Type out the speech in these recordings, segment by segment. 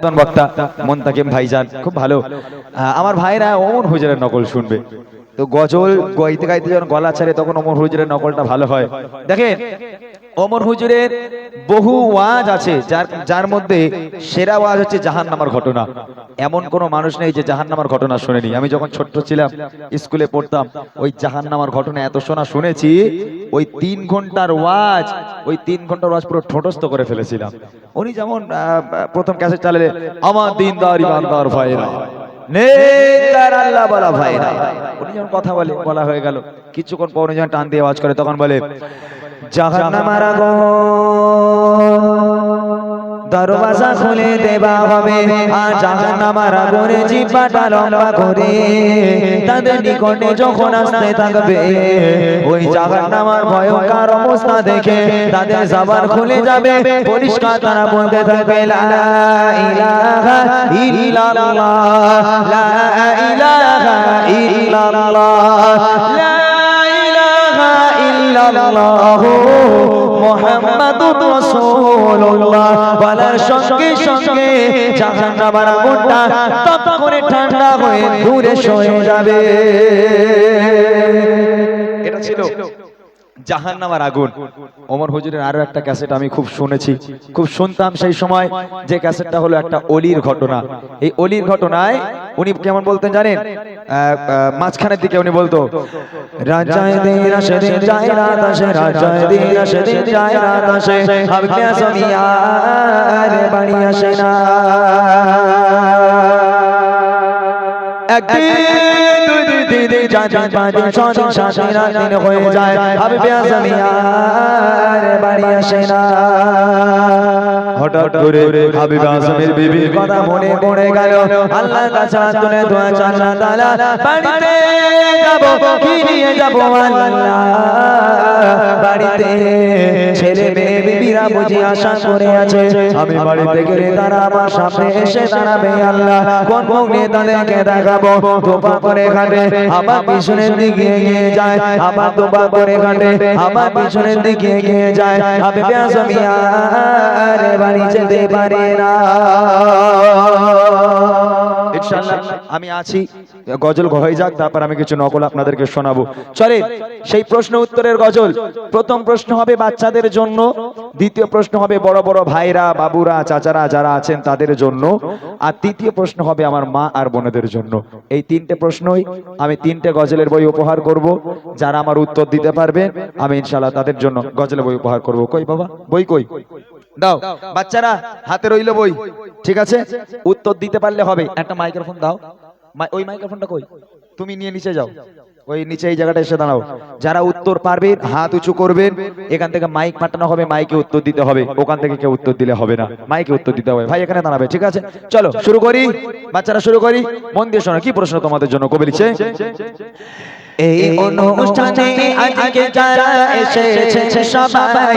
নূতন বক্তা মন্তাকিম ভাইজান, খুব ভালো। আমার ভাইরা অমন হুজুরের নকল শুনবে। তো গজল গাইতে গাইতে যখন গলা ছাড়ে, তখন ওমর হুজুরের নকলটা ভালো হয়। দেখেন ওমর হুজুরের বহু ওয়াজ আছে, যার যার মধ্যে সেরা ওয়াজ হচ্ছে জাহান্নামার ঘটনা। এমন কোনো মানুষ নেই যে জাহান্নামার ঘটনা শুনেনি। আমি যখন ছোট্ট ছিলাম, স্কুলে পড়তাম, ওই জাহান্নামার ঘটনা এত শোনা শুনেছি, ওই তিন ঘণ্টার ওয়াজ, ওই তিন ঘণ্টার ওয়াজ পুরো ঠোঁটস্থ করে ফেলেছিলাম। উনি যেমন প্রথম ক্যাসেট চালালে, আমার দিন দিনদার ইমানদার ভাইরা বলা উনি যখন কথা বলে, বলা হয়ে গেল, কিছুক্ষণ পর যখন টান দিয়ে আওয়াজ করে, তখন বলে জাহান্নামার দরওয়াজা খুলে দেবা হবে আর জাহান্নামার আগুনে জিব্বাটা লম্বা করে তাদের নিকটে যখন আসতে থাকবে, ওই জাহান্নামার ভয়ঙ্কর অবস্থা দেখে তাদের জবান খুলে যাবে। পরিষ্কার তারা বলতে থাকবে, লা ইলাহা ইল্লাল্লাহ, লা ইলাহা ইল্লাল্লাহ। ইল্লাল্লাহ মুহাম্মাদুর রাসূলুল্লাহ। বলার সঙ্গে সঙ্গে জাহান্নামের আগুনটা তপ করে ঠান্ডা হয়ে দূরে সরে যাবে। এটা ছিল জাহান্নামার আগুন। ওমর হুজুরের আরও একটা ক্যাসেট আমি খুব শুনেছি। খুব শুনতাম সেই সময় যে ক্যাসেটটা হলো একটা অলির ঘটনা। এই অলির ঘটনায় উনি কেমন বলতেন জানেন? মাঝখানের দিকে উনি বলতো একদিন দিন চার দিন পাঁচ দিন ছ দিন হয়ে যায়। আমি পেঁয়াজ আমি আর বাড়ি আসে না। হঠাৎ করে হাবিব আজমের বিবির কথা মনে পড়ে গেল। আল্লাহ কাছে তুলে দোয়া চাল্লা তালা বাড়িতে যাব, কি নিয়ে যাব আল্লাহ? বাড়িতে বিবিরা বুঝি আশা করে আছে। আমি বাড়িতে গেলে তারা আমার সামনে এসে দাঁড়াবে, আল্লাহ। কোন ভগ্নে তাদেরকে দেখাবো? তোপা করে ঘাটে, আবার পিছনের দিকে এগিয়ে যায়। আবার তোপা করে ঘাটে, আবার পিছনের দিকে এগিয়ে যায়। আমি ব্যাস আমি আর বাড়ি যেতে পারি না। ইনশাআল্লাহ, আমি আছি। গজল হয়ে যাক, তারপর আমি কিছু নকল আপনাদেরকে শোনাবো। চলে, সেই প্রশ্ন উত্তরের গজল। প্রথম প্রশ্ন হবে বাচ্চাদের জন্য, দ্বিতীয় প্রশ্ন হবে বড় বড় ভাইরা, বাবুরা, চাচারা যারা আছেন তাদের জন্য, আর তৃতীয় প্রশ্ন হবে আমার মা আর বোনেদের জন্য। এই তিনটে প্রশ্নই আমি তিনটে গজলের বই উপহার করব। যারা আমার উত্তর দিতে পারবে আমি ইনশাআল্লাহ তাদের জন্য গজলের বই উপহার করব। কই বাবা? বই কই? দাও বাচ্চারা হাতে রইল বই। ঠিক আছে? উত্তর দিতে পারলে হবে। একটা মাইক্রোফোন দাও। ওই মাইক্রোফোনটা কই? তুমি নিয়ে নিচে যাও। ওই নিচে এই জায়গাটা এসে দাঁড়াও। যারা উত্তর পারবেন হাত উঁচু করবেন। এখান থেকে মাইক পাঠানো হবে মাইকে উত্তর দিতে হবে। ওখান থেকে কেউ উত্তর দিলে হবে না। মাইকে উত্তর দিতে হবে। ভাই এখানে দাঁড়াবে ঠিক আছে? চলো শুরু করি। বাচ্চারা শুরু করি। মন দিয়ে শোনো কি প্রশ্ন তোমাদের জন্য? কবি লিখছে? এই অনুষ্ঠানে আজকে যারা এসেছে সবাই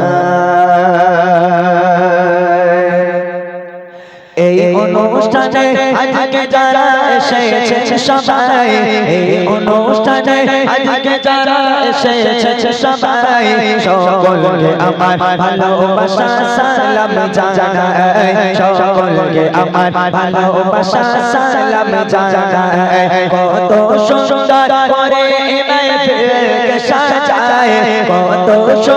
অনুষ্ঠানে আজকে যারা এসেছে সবাই, এই অনুষ্ঠানে আজকে যারা এসেছে সবাই, সকলকে আমার ভালোবাসা সালাম জানাই, সকলকে আমার ভালোবাসা সালাম জানাই। কত সুন্দর করে মাইকে সাজায়, কত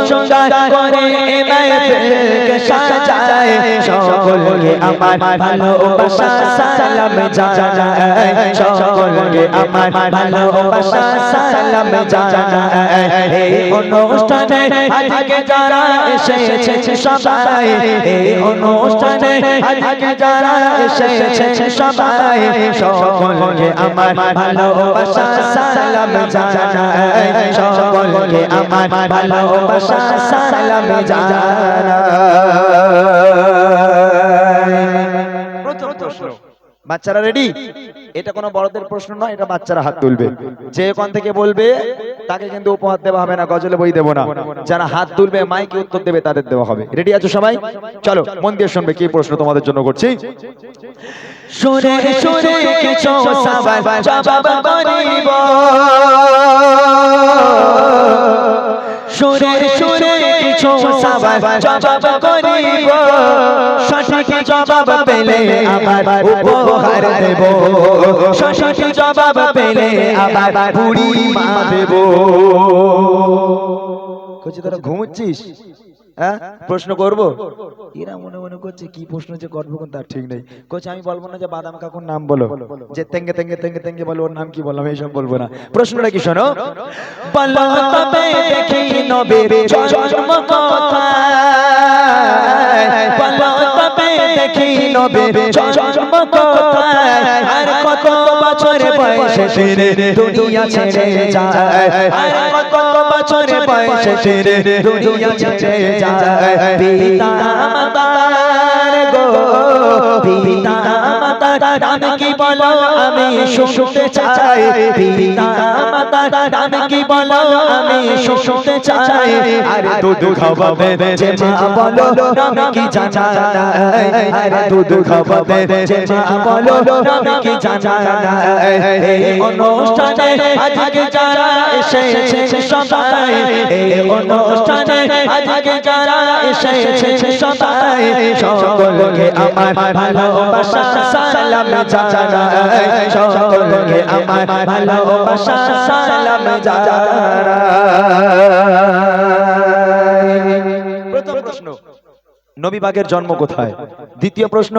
সুন্দর করে মাইকে সাজায়। সকলকে আমার ভালোবাসা, সালাম জানাই সকলকে আমার ভালোবাসা, সালাম জানাই এই অনুষ্ঠানে আজকে যারা এসেছে সবাই, এই অনুষ্ঠানে আজকে যারা এসেছে সবাই, সকলকে আমার ভালোবাসা, সালাম জানাই সকলকে আমার ভালোবাসা, সালাম বাচ্চারা রেডি এটা কোনো বড়দের প্রশ্ন নয়, এটা বাচ্চারা হাত তুলবে। যে ওখান থেকে বলবে, তাকে কিন্তু উপহার দেওয়া হবে না, গজলে বই দেবো না। যারা হাত তুলবে, মাইকে উত্তর দেবে, তাদের দেওয়া হবে। রেডি আছো সবাই? চলো, মন দিয়ে শুনবে কি প্রশ্ন তোমাদের জন্য করছি। শুনে শুনে কিছু সবাই জবাব করিব শুনে শুনে কিছু সবাই জবাব করিব সঠিক জবাব পেলে আবার উপহার দেব সঠিক জবাব পেলে আবার বুড়ি মা দেব কচি তোরা ঘুমোচ্ছিস হ্যাঁ? প্রশ্ন করব? এরা মনে মনে করছে, কি প্রশ্ন যে করব কোন তার ঠিক নেই। কোচ আমি বলব না যে বাদাম কাকুর নাম বলো। যে তেঙ্গে তেঙ্গে তেঙ্গে তেঙ্গে বলো, ওর নাম কি বললাম এইসব বলব না। প্রশ্নটা কি শোনো? কত বছর বয়সে দুনিয়া ছেড়ে যায়? আর বছর বয়সে ফিরে দুনিয়া ছেড়ে যায়। পিতা মাতার গো। পিতা মাতার আমি কি বলো? আমি শুনতে চাই। পিতা মাতার আমি কি বলো? আমি শুনতে চাই। আরে দুধ খাওয়াবে যে মা বলো। আমি কি জানা আরে দুধ খাওয়াবে যে মা বলো। আমি কি জানা অনুষ্ঠানে আজকে যারা এসেছে সবাই অনুষ্ঠানে আজকে যারা এসেছে সবাই, সকলকে আমার ভালোবাসা, সালাম জানাই। সকলকে আমার ভালোবাসা সালাম প্রথম প্রশ্ন নবী পাকের জন্ম কোথায়? দ্বিতীয় প্রশ্ন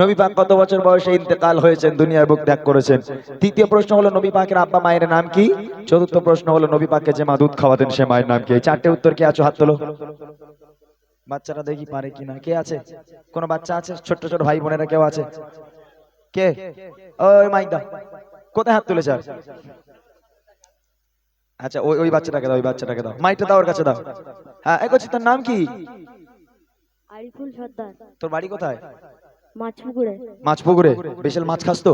নবী পাক কত বছর বয়সে ইন্তেকাল হয়েছেন? দুনিয়ার বুক ত্যাগ করেছেন। তৃতীয় প্রশ্ন হলো নবী পাকের আব্বা মায়ের নাম কি? চতুর্থ প্রশ্ন হলো নবী পাককে যে মা দুধ খাওয়াতেন সে মায়ের নাম কি? এই চারটে উত্তর কে আছো? হাত তোলো। বাচ্চারা দেখি পারে কিনা কে আছে? কোন বাচ্চা আছে? ছোট্ট ছোট ভাই বোনেরা কেউ আছে? কে? ওই মাইকদা কোথায় হাত তুলেছে? আচ্ছা ওই ওই বাচ্চাটাকে দাও ওই বাচ্চাটাকে দাও। মাইকটা দাও ওর কাছে দাও। হ্যাঁ এই করছি তোর নাম কি? আরিফুল সর্দার। তোর বাড়ি কোথায়? মাছ পুকুরে বিশাল মাছ খাস তো?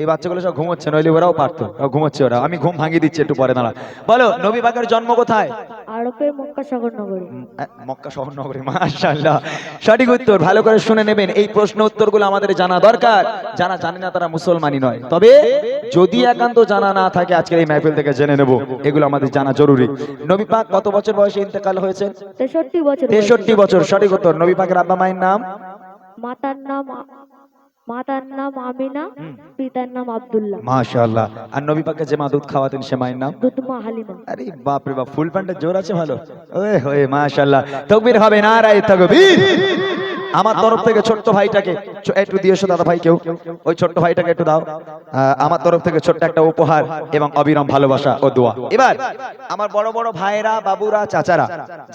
এই বাচ্চাগুলো সব ঘুমোচ্ছে নইলে ওরাও পারতো। ঘুমোচ্ছে ওরা। আমি ঘুম ভাঙিয়ে দিচ্ছি একটু পরে দাঁড়া বলো নবী পাকের জন্ম কোথায়? আরবের মক্কা সাগর নগরী। মক্কা শহর নগরে মাশাআল্লাহ। সঠিক উত্তর ভালো করে শুনে নেবেন। এই প্রশ্ন উত্তরগুলো আমাদের জানা দরকার। যারা জানে না তারা মুসলমানই নয়। তবে যদি একান্ত জানা না থাকে আজকের এই মাহফিল থেকে জেনে নেব। এগুলো আমাদের জানা জরুরি। নবী পাক কত বছর বয়সে ইন্তেকাল হয়েছে তেষট্টি বছর বয়সে। তেষট্টি বছর। সঠিক উত্তর নবী পাকের আব্বা মায়ের নাম? মাতার নাম মাতার নাম আমিনা পিতার নাম আব্দুল্লাহ। মাশাআল্লাহ। আর নবী পাককে যে মা দুধ খাওয়াতেন সে মায়ের নাম? দুধমা হালিমা। আরে বাপ রে বাপ ফুল প্যান্টের জোর আছে ভালো। ওয়ে হোয়ে মাশাআল্লাহ। তাকবীর হবে না রায় তাকবীর। আমার তরফ থেকে ছোট্ট ভাইটাকে একটু দিয়েছ দাদা ভাই কেউ? ওই ছোট্ট ভাইটাকে একটু দাও। আমার তরফ থেকে ছোট্ট একটা উপহার এবং অবিরাম ভালোবাসা ও দোয়া। এবার, আমার বড় বড় ভাইরা বাবুরা, চাচারা,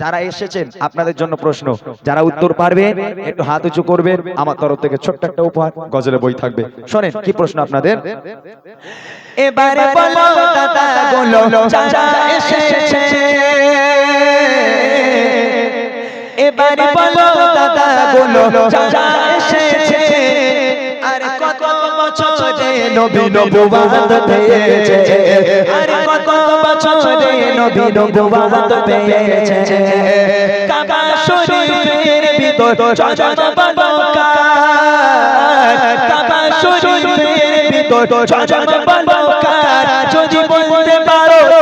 যারা এসেছেন, আপনাদের জন্য প্রশ্ন, যারা উত্তর পারবেন একটু হাত উঁচু করবেন, আমার তরফ থেকে ছোট্ট একটা উপহার, গজলে বই থাকবে। শোনেন, কি প্রশ্ন আপনাদের? এবারে বলো, দাদা, বলো যারা এসেছে। এবারে বলো দাদা বলো। যারা এসেছে। আর কত বছরে নবী নবুয়াত পেয়েছে। আর কত বছরে নবী নবুয়াত পেয়েছে। কাবা শরীফের ভিতর বালকার কাবা শরীফের ভিতর বালকার যদি পারো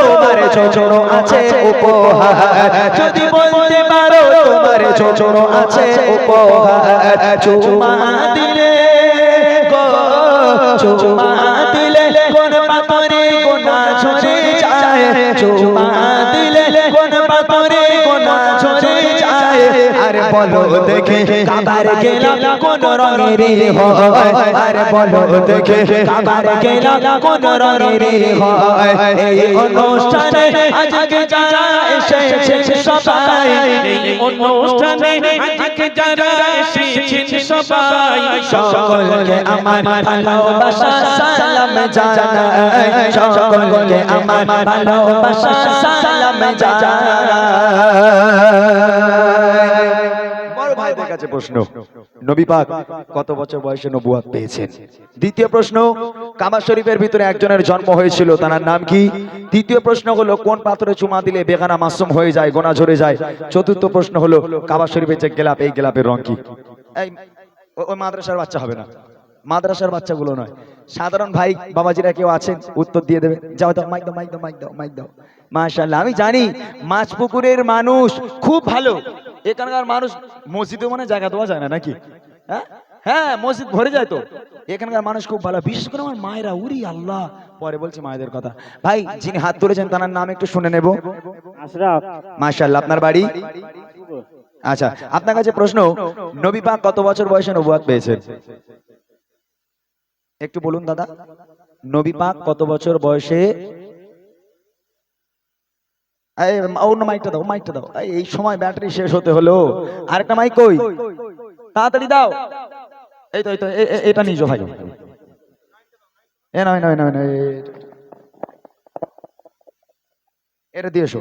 তোমার ছোট আছে উপহার। যদি বলতে পারো তোমার ছোট আছে উপহার। চুমা দিলে চুমা দিলে কোন পাথরে গোনা ঝরে যায়। চুমা দিলে কোন বলো দেখে কাবার গেলাম কোন রঙের হয়। আরে বলো দেখে কাবার গেলাম কোন রঙের হয়। এই অনুষ্ঠানে আজকে যারা এসেছে সবাই। এই অনুষ্ঠানে আজকে যারা এসেছেন সবাই। সকলকে আমার ভালোবাসা সালাম জানাই। সকলকে আমার ভালোবাসা সালাম জানাই। ভাইদের কাছে প্রশ্ন, নবী পাক কত বছর বয়সে নবুয়াত পেয়েছেন? দ্বিতীয় প্রশ্ন, কাবা শরীফের ভিতরে একজনের জন্ম হয়েছিল, তার নাম কি? তৃতীয় প্রশ্ন হলো, কোন পাথরে চুমা দিলে বেগানা মাসুম হয়ে যায়, গোনা ঝরে যায়? চতুর্থ প্রশ্ন হলো, কাবা শরীফের যে গেলাপ, এই গেলাপের রং কি? এই ওই মাদ্রাসার বাচ্চা হবে না। মাদ্রাসার বাচ্চাগুলো নয়। সাধারণ ভাই, বাবাজিরা কেউ আছেন? উত্তর দিয়ে দেবে। যাও দাও, মাইক দাও মাইক দাও মাইক দাও মাইক দাও। মাশাআল্লাহ, আমি জানি, মাছ পুকুরের মানুষ খুব ভালো। এখানকার মানুষ মসজিদে মানে জায়গা দেওয়া যায় না নাকি? হ্যাঁ? হ্যাঁ মসজিদ ভরে যায় তো। এখানকার মানুষ খুব ভালো। বিশেষ করে আমার মায়েরা উরি আল্লাহ। পরে বলছে মায়েদের কথা। ভাই যিনি হাত তুলেছেন তার নাম একটু শুনে নেব। মাশাআল্লাহ আপনার বাড়ি? আচ্ছা আপনার কাছে প্রশ্ন নবী পাক কত বছর বয়সে নবুয়াত পেয়েছেন একটু বলুন দাদা। নবী পাক কত বছর বয়সে অন্য মাইকটা দাও মাইকটা দাও। এই, সময় ব্যাটারি শেষ হতে হলো। আরেকটা মাইক কই? তাড়াতাড়ি দাও। এই তো এই তো এটা নিজো ভাই। নয় এটা দিয়ে এসো।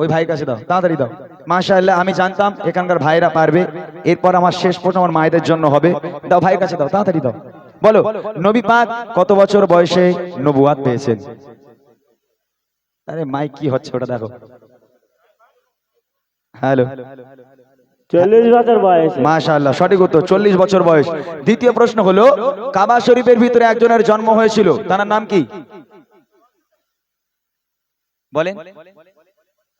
ওই ভাই কাছে দাও তাড়াতাড়ি দাও। মাশাআল্লাহ আমি জানতাম এখানকার ভাইরা পারবে। এরপর আমার শেষ প্রশ্ন আমার মায়েদের জন্য হবে। দাও ভাই কাছে দাও তাড়াতাড়ি দাও। বলো নবী পাক কত বছর বয়সে নবুয়াত পেয়েছেন? আরে মাইক কি হচ্ছে ওটা দেখো। হ্যালো। চল্লিশ বছর বয়সে। মাশাআল্লাহ সঠিক উত্তর চল্লিশ বছর বয়স। দ্বিতীয় প্রশ্ন হলো কাবা শরীফের ভিতরে একজনের জন্ম হয়েছিল তার নাম কি? বলেন।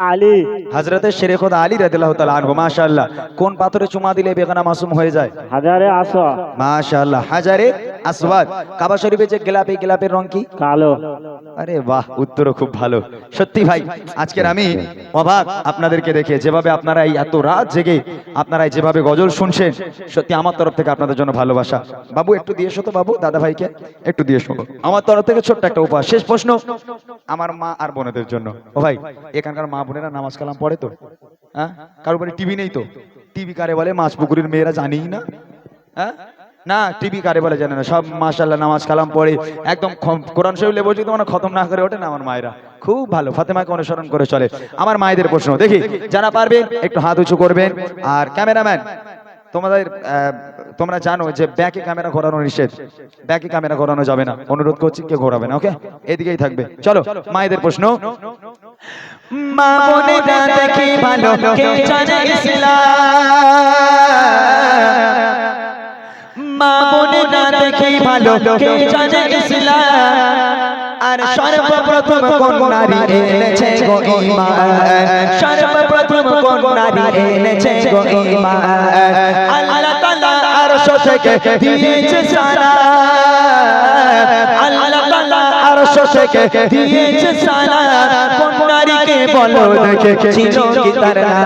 আলী। হজরতে শেরে খোদা আলী রাদিয়াল্লাহু তাআলা আনহু মাশাআল্লাহ। কোন পাথরে চুমা দিলে বেগানা মাসুম হয়ে যায়? হাজারে আসো মাশাআল্লাহ হাজারে আসওয়াদ কাবা শরীফে যে গোলাপ এই গোলাপের রং কি? কালো। আরে বাহ উত্তরও খুব ভালো। সত্যি ভাই আজকের আমি অবাক আপনাদেরকে দেখে যেভাবে আপনারা এই এত রাত জেগে আপনারা যেভাবে গজল শুনছেন সত্যি আমার তরফ থেকে আপনাদের জন্য ভালোবাসা। বাবু একটু দিয়ে এসো তো বাবু দাদা ভাইকে একটু দিয়ে এসো। আমার তরফ থেকে ছোট্ট একটা উপহার। শেষ প্রশ্ন আমার মা আর বোনেদের জন্য। ও ভাই এখানকার মা বোনেরা নামাজ কালাম পড়ে তো? হ্যাঁ? কারোর বাড়ি টিভি নেই তো? টিভি কারে বলে মাছ পুকুরের মেয়েরা জানেই না? হ্যাঁ? না টিভি কারে বলে জানে না, সব মাশাল্লাহ নামাজ কালাম পড়ে, একদম কোরআন শরীফ লেবো যদি মানে খতম না করে ওঠে না আমার মায়েরা। খুব ভালো, ফাতেমাকে অনুসরণ করে চলে। আমার মায়েদের প্রশ্ন, দেখি, যারা পারবে একটু হাত উঁচু করবেন। আর ক্যামেরাম্যান, তোমাদের তোমরা জানো যে ব্যাকে ক্যামেরা ঘোরানো নিষেধ। ব্যাকে ক্যামেরা ঘোরানো যাবে না। অনুরোধ করছি কে ঘোরাবে না, ওকে? এদিকেই থাকবে। চলো, মায়েদের প্রশ্ন। মা দেখি ভালো জানে ইসলাম? মা বোনেরা দেখি ভালো, কে জানে ইসলাম? আর সর্বপ্রথম কোন নারী এনেছে গো সর্বপ্রথম কোন নারী এনেছে গো ঈমান? আল্লাহ তাআলা আরশ থেকে দিয়েছে সালাম আল্লাহ তাআলা আরশ থেকে দিয়েছে সালাম কোন নারীকে বলো দেখে ছিল কি তার নাম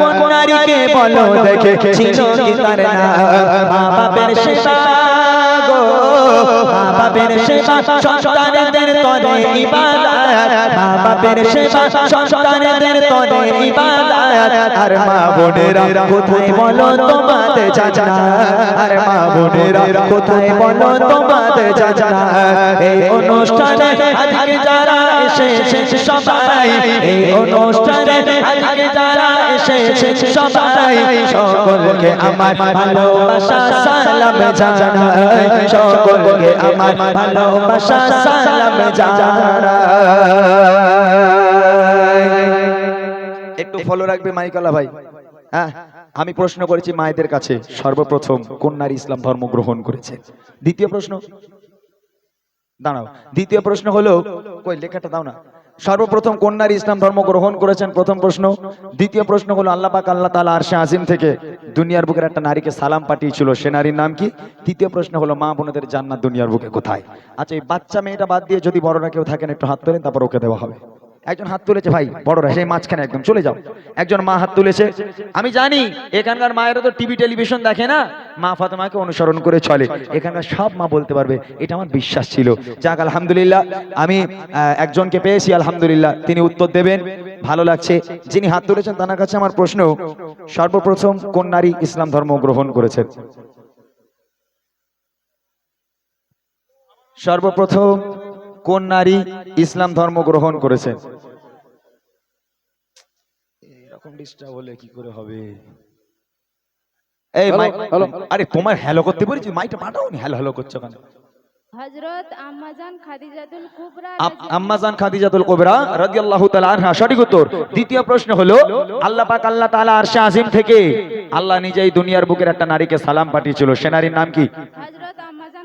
কোন নারীকে বলো দেখে ছিল কি তার নাম মা বাপের সেবা গো, মা বাপের সেবা সন্তানদের তরে ইবাদত। মা বাপের সেবা সন্তানদের তরে ইবাদত। আর মা বোনেরা, কোথায় বলো তোমাদের জানা? আর মা বোনেরা, কোথায় বলো তোমাদের জানা এই অনুষ্ঠানে আজকে যারা এসেছে সবাই, এই অনুষ্ঠানে আজকে যারা এসেছে সবাই, সকলকে আমার ভালোবাসা, সালাম সকলকে আমার ভালোবাসা, সালাম একটু ফলো রাখবে মাইকালা ভাই। হ্যাঁ? আমি প্রশ্ন করেছি মায়েদের কাছে, সর্বপ্রথম কোন নারী ইসলাম ধর্ম গ্রহণ করেছে? দ্বিতীয় প্রশ্ন? দাঁড়াও। দ্বিতীয় প্রশ্ন হলো, কই, লেখাটা দাও না। সর্বপ্রথম কোন নারী ইসলাম ধর্ম গ্রহণ করেছেন? প্রথম প্রশ্ন। দ্বিতীয় প্রশ্ন হলো, আল্লাহ পাক, আল্লাহ তাআলা আরশে আজিম থেকে দুনিয়ার বুকের একটা নারীকে সালাম পাঠিয়েছিল, সে নারীর নাম কি? তৃতীয় প্রশ্ন হলো, মা বোনদের জান্নাত দুনিয়ার বুকে কোথায়? আচ্ছা এই বাচ্চা মেয়েটা বাদ দিয়ে যদি বড়রা কেউ থাকেন, একটু হাত তোলেন, তারপর ওকে দেওয়া হবে। একজন হাত তুলেছে, ভাই বড়রা সেই মাঝখানে একদম, চলে যাও। একজন মা হাত তুলেছে। আমি জানি, এখানকার মায়েরা তো টিভি, টেলিভিশন দেখে না। মা ফাতেমাকে অনুসরণ করে চলে। এখানকার সব মা বলতে পারবে, এটা আমার বিশ্বাস ছিল। যাক, আলহামদুলিল্লাহ, আমি একজনকে পেয়েছি, আলহামদুলিল্লাহ। তিনি উত্তর দেবেন। ভালো লাগছে। যিনি হাত তুলেছেন, তার কাছে আমার প্রশ্ন, সর্বপ্রথম কোন নারী ইসলাম ধর্ম গ্রহণ করেছেন? সর্বপ্রথম কোন নারী ইসলাম ধর্ম গ্রহণ করেছেন এরকম ডিস্টার্ব হলে কি করে হবে? এই মাইক আরে তোমার হ্যালো করতে বলেছি মাইকটা পাঠাও নি হ্যালো হ্যালো করছ কেন? হজরত আম্মাজান খাদিজাতুল কুবরা আম- আম্মাজান খাদিজাতুল কুবরা রাদিয়াল্লাহু তাআলা আনহা। সঠিক উত্তর। দ্বিতীয় প্রশ্ন হলো আল্লাহ পাক আল্লাহ তাআলা আরশে আজিম থেকে আল্লাহ নিজেই দুনিয়ার বুকের একটা নারীকে সালাম পাঠিয়েছিল। সে নারীর নাম কি? আম্মাজান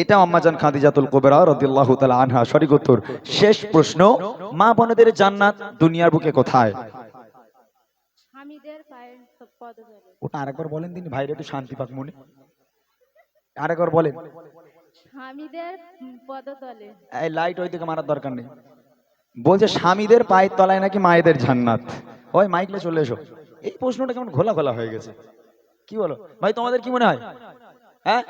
এটা আম্মাজান খাদিজাতুল কুবরা রাদিয়াল্লাহু তাআলা আনহা সঠিক উত্তর। শেষ প্রশ্ন মা বোনদের জান্নাত দুনিয়ার বুকে কোথায়? ওটা আরেকবার বলেন দিন ভাইরা একটু শান্তি পাক মনে। আরেকবার বলেন। স্বামীদের পদতলে এই লাইট ওই দিকে মারার দরকার নেই। বলছে স্বামীদের পায়ের তলায় নাকি মায়েদের জান্নাত? ওই মাইকলে চলে এসো। এই প্রশ্নটা কেমন ঘোলা ঘোলা হয়ে গেছে। কি বলো? ভাই তোমাদের কি মনে হয়? হ্যাঁ?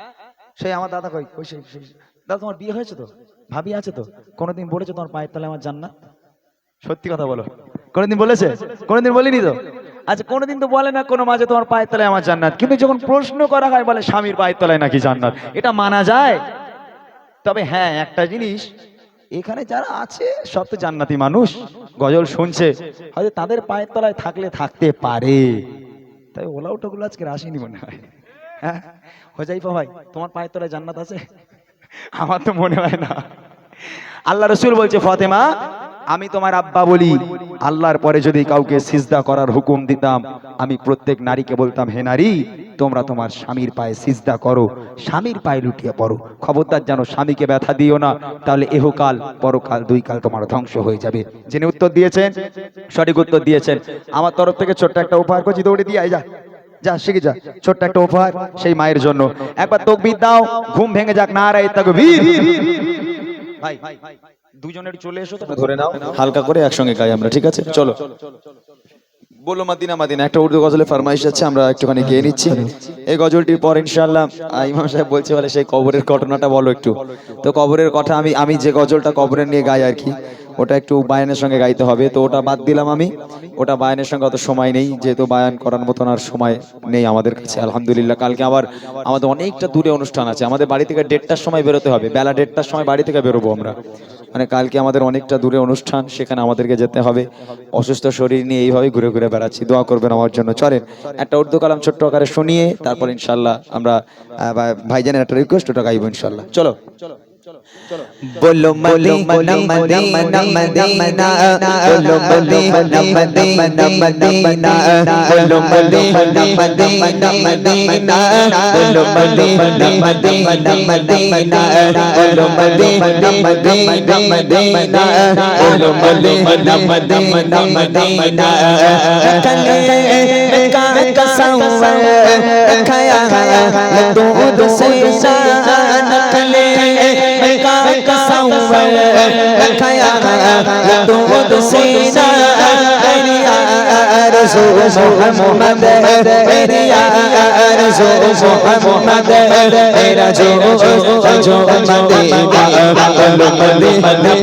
সেই আমার দাদা কই? কই সেই সেই, দাদা, তোমার বিয়ে হয়েছে তো? ভাবি আছে তো? কোনোদিন বলেছে তোমার পায়ের তলায় আমার জান্নাত? সত্যি কথা বলো। কোনোদিন বলেছে? কোনোদিন বলিনি তো? আচ্ছা কোনোদিন তো বলে না কোনো মাঝে তোমার পায়ের তলায় আমার জান্নাত। কিন্তু যখন প্রশ্ন করা হয়, বলে স্বামীর পায়ের তলায় নাকি জান্নাত? এটা মানা যায়? তবে হ্যাঁ একটা জিনিস, এখানে যারা আছে, সব তো জান্নাতি মানুষ। গজল শুনছে। হয়তো তাদের পায়ের তলায় থাকলে থাকতে পারে। তাই ওলা ওটাগুলো আজকে আসেনি মনে হয়। হ্যাঁ? হোজাইফা ভাই, তোমার পায়ের তলায় জান্নাত আছে? আমার তো মনে হয় না। আল্লাহ রসুল বলছে, ফতেমা, আমি তোমার আব্বা বলি। আল্লাহর পরে যদি কাউকে সিজদা করার হুকুম দিতাম, আমি প্রত্যেক নারীকে বলতাম, হে নারী, তোমরা তোমার স্বামীর পায়ে সিজদা করো। স্বামীর পায়ে লুটিয়ে পড়ো। খবরদার যেন স্বামীকে ব্যথা দিও না, তাহলে এহকাল, পরকাল দুই কাল তোমার ধ্বংস হয়ে যাবে। যিনি উত্তর দিয়েছেন, সঠিক উত্তর দিয়েছেন। আমার তরফ থেকে ছোট্ট একটা উপহার করছি দৌড়ে দিয়ে আয় যা। যা শিখে যা। ছোট্ট একটা উপহার সেই মায়ের জন্য। একবার তকবির দাও, ঘুম ভেঙে যাক, না রায় তাকবীর। দুজনের চলে এসো তো। ধরে নাও, হালকা করে একসঙ্গে গাই আমরা, ঠিক আছে? চলো। বলো মাদিনা মাদিনা। একটা উর্দু গজলের ফরমাইশ আছে, আমরা একটুখানি গিয়ে নিচ্ছি। এই গজলটির পর, ইনশাআল্লাহ ইমাম সাহেব বলছে, বলে, সেই কবরের ঘটনাটা বলো একটু। তো কবরের কথা আমি আমি যে গজলটা কবরের নিয়ে গাই আর কি ওটা একটু বায়ানের সঙ্গে গাইতে হবে, তো ওটা বাদ দিলাম আমি। ওটা বায়ানের সঙ্গে অত সময় নেই, যেহেতু বায়ান করার মতন আর সময় নেই আমাদের কাছে, আলহামদুলিল্লাহ। কালকে আবার আমাদের অনেকটা দূরে অনুষ্ঠান আছে, আমাদের বাড়ি থেকে দেড়টার সময় বেরোতে হবে, বেলা দেড়টার সময় বাড়ি থেকে বেরোবো আমরা। মানে কালকে আমাদের অনেকটা দূরে অনুষ্ঠান, সেখানে আমাদেরকে যেতে হবে। অসুস্থ শরীর নিয়ে এইভাবে ঘুরে ঘুরে বেড়াচ্ছি, দোয়া করবেন আমার জন্য। চলেন, একটা উর্দু কালাম ছোট্ট আকারে শুনিয়ে তারপর ইনশাল্লাহ আমরা ভাই- ভাইজানের একটা রিকোয়েস্ট ওটা গাইবো ইনশাল্লাহ চলো। बोलो বলো মদিনা মদিনা মদিনা বলো মদিনা মদিনা মদিনা বলো মদিনা মদিনা মদিনা বলো মদিনা মদিনা মদিনা বলো মদিনা মদিনা মদিনা বলো মদিনা মদিনা মদিনা কানে কানে কাসাও খায়া তো দো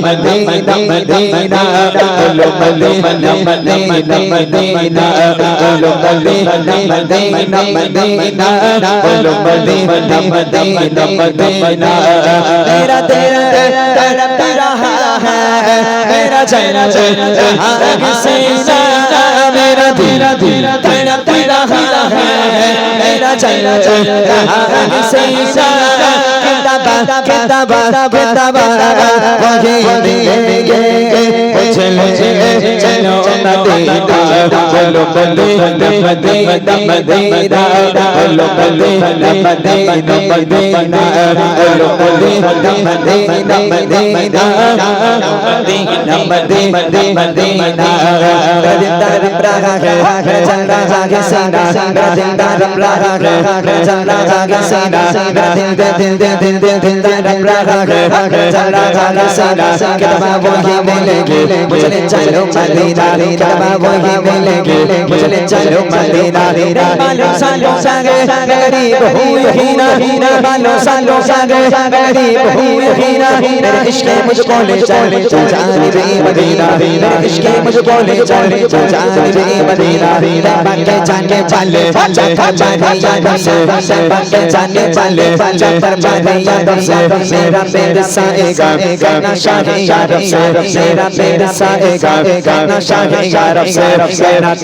मदीना मदीना बोलो मदीना मदीना मदीना बोलो मदीना मदीना मदीना तेरा तेरा तेरा तेरा है मेरा चैना चैना सीना मेरा धीरा धीरा तेरा तेरा है मेरा चैना चैना لب دي دب دي دب دي دا لب دي دب دي دب دي دا لب دي دب دي دب دي دا لب دي دب دي دب دي دا رجندا ربلا رجندا ساگے سینا رجندا ربلا رجندا ساگے سینا رجندا دل دل دل دل دل دل ربلا رجندا ساگے سینا کتاباں وہی ملیں گے مجھے چلو مدینہ کتاباں وہی ملیں گے चले चलो मदीना रे बालो सालो संगे गरीब हुई हीना हीना बालो सालो संगे गरीब हुई हीना मेरे इश्क मुझको ले चले जाने रे मदीना मेरे इश्क मुझको ले चले जाने रे मदीना बाके जाने वाले बाके जाने वाले पर मदीना मेरा पेड़ साएगा नशा है यार मेरा पेड़ साएगा नशा है यार मेरा पेड़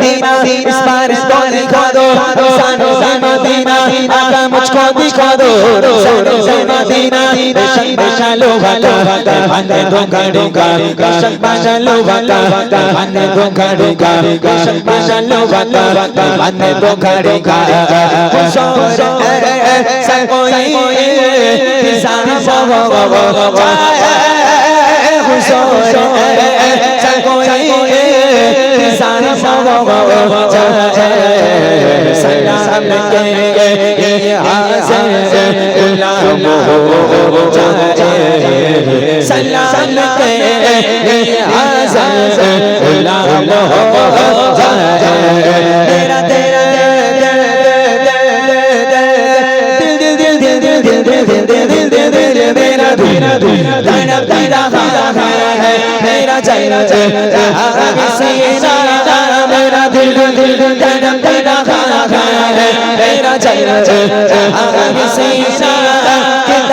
मदीना इस बार तो दिखा दो सानो से मदीना आका मुझको दिखा दो सानो से मदीना बेशक बेशलो वाला बंदे धोखा धोखा बेशक बेशलो वाला बंदे धोखा धोखा बेशक बेशलो वाला बंदे धोखा धोखा खुशोर सब कोई किसान सब चाहे खुशोर सब سلام کے حاضر غلام ہو جائے سلام کے حاضر غلام ہو جائے تیرا تیرا میرا جائے میرا جائے dil dil dai dam dai da kha kha